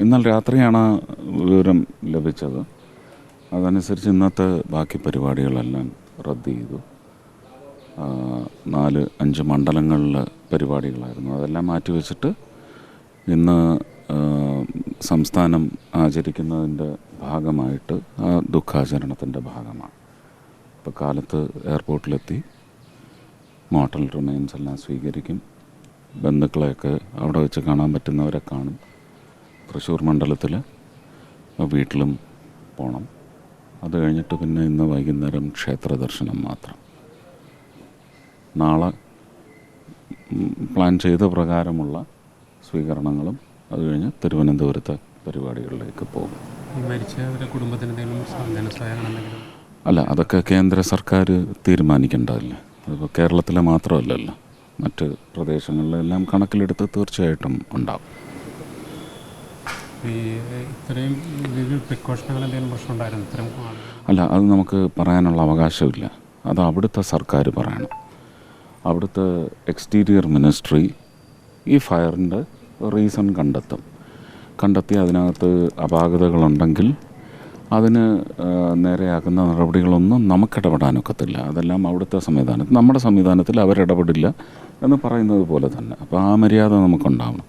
ഇന്നലെ രാത്രിയാണ് വിവരം ലഭിച്ചത്. അതനുസരിച്ച് ഇന്നത്തെ ബാക്കി പരിപാടികളെല്ലാം റദ്ദ് ചെയ്തു. നാല് അഞ്ച് മണ്ഡലങ്ങളിലെ പരിപാടികളായിരുന്നു. അതെല്ലാം മാറ്റിവെച്ചിട്ട് ഇന്ന് സംസ്ഥാനം ആചരിക്കുന്നതിന്റെ ഭാഗമായിട്ട് ആ ദുഃഖാചരണത്തിന്റെ ഭാഗമാണ്. ഇപ്പോൾ കാലത്ത് എയർപോർട്ടിലെത്തി മോട്ടൽ റിമൈൻസ് എല്ലാം സ്വീകരിക്കും. ബന്ധുക്കളെയൊക്കെ അവിടെ വെച്ച് കാണാൻ പറ്റുന്നവരെ കാണും. തൃശ്ശൂർ മണ്ഡലത്തിൽ വീട്ടിലും പോകണം അത് കഴിഞ്ഞിട്ട് പിന്നെ ഇന്ന് വൈകുന്നേരം ക്ഷേത്ര ദർശനം മാത്രം. നാളെ പ്ലാൻ ചെയ്ത പ്രകാരമുള്ള സ്വീകരണങ്ങളും അത് കഴിഞ്ഞ് തിരുവനന്തപുരത്തെ പരിപാടികളിലേക്ക് പോകും. അല്ല അതൊക്കെ കേന്ദ്ര സർക്കാർ തീരുമാനിക്കേണ്ടതല്ലേ? അതിപ്പോൾ കേരളത്തിലെ മാത്രമല്ലല്ലോ. മറ്റ് പ്രദേശങ്ങളിലെല്ലാം കണക്കിലെടുത്ത് തീർച്ചയായിട്ടും ഉണ്ടാവും. ഈ ഇത്തരം അല്ല അത് നമുക്ക് പറയാനുള്ള അവകാശമില്ല. അത് അവിടുത്തെ സർക്കാർ പറയണം. അവിടുത്തെ എക്സ്റ്റീരിയർ മിനിസ്ട്രി ഈ ഫയറിന്റെ റീസൺ കണ്ടെത്തും. കണ്ടെത്തി അതിനകത്ത് അപാകതകളുണ്ടെങ്കിൽ അതിന് നേരെയാക്കുന്ന നടപടികളൊന്നും നമുക്കിടപെടാനൊക്കത്തില്ല അതെല്ലാം അവിടുത്തെ സംവിധാനത്തിൽ നമ്മുടെ സംവിധാനത്തിൽ അവരിടപെടില്ല എന്ന് പറയുന്നത് പോലെ തന്നെ. അപ്പോൾ ആ മര്യാദ നമുക്കുണ്ടാവണം.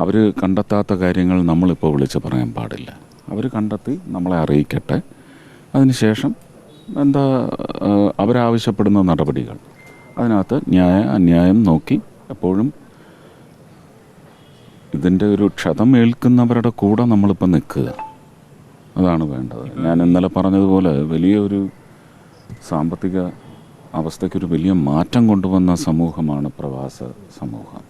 അവർ കണ്ടെത്താത്ത കാര്യങ്ങൾ നമ്മളിപ്പോൾ വിളിച്ച് പറയാൻ പാടില്ല. അവർ കണ്ടെത്തി നമ്മളെ അറിയിക്കട്ടെ. അതിനുശേഷം എന്താ അവരാവശ്യപ്പെടുന്ന നടപടികൾ. അതിനകത്ത് ന്യായ അന്യായം നോക്കി എപ്പോഴും ഇതിന്റെ ഒരു ക്ഷതം ഏൽക്കുന്നവരുടെ കൂടെ നമ്മളിപ്പോൾ നിൽക്കുക. അതാണ് വേണ്ടത്. ഞാൻ ഇന്നലെ പറഞ്ഞതുപോലെ വലിയൊരു സാമ്പത്തിക അവസ്ഥയ്ക്കൊരു വലിയ മാറ്റം കൊണ്ടുവന്ന സമൂഹമാണ് പ്രവാസ സമൂഹം.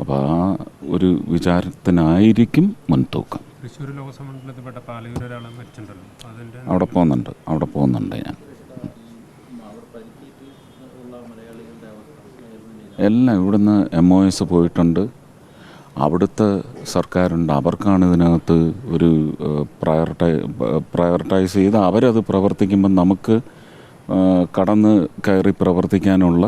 അപ്പോൾ ആ ഒരു വിചാരത്തിനായിരിക്കും മുൻതൂക്കം. തൃശ്ശൂർ ലോകസമണ്ഡലത്തിൽപ്പെട്ട പാലയൂർ ഒരാൾ മരിച്ചിട്ടുണ്ടല്ലോ അതിന്റെ അവിടെ പോകുന്നുണ്ട്. അവിടെ പോകുന്നുണ്ട് ഞാൻ. എല്ലാം ഇവിടുന്ന് എം ഒ എസ് പോയിട്ടുണ്ട്. അവിടുത്തെ സർക്കാരുണ്ട്. അവർക്കാണ് ഇതിനകത്ത് ഒരു പ്രയോറിറ്റൈ പ്രയോറിറ്റൈസ് ചെയ്ത് അവരത് പ്രവർത്തിക്കുമ്പോൾ നമുക്ക് കടന്ന് കയറി പ്രവർത്തിക്കാനുള്ള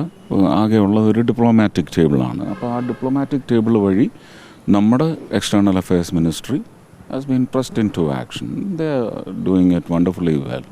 ആകെയുള്ള ഒരു ഡിപ്ലോമാറ്റിക് ടേബിളാണ് അപ്പോൾ ആ ഡിപ്ലോമാറ്റിക് ടേബിൾ വഴി നമ്മുടെ external affairs ministry has been pressed into action they doing it wonderfully well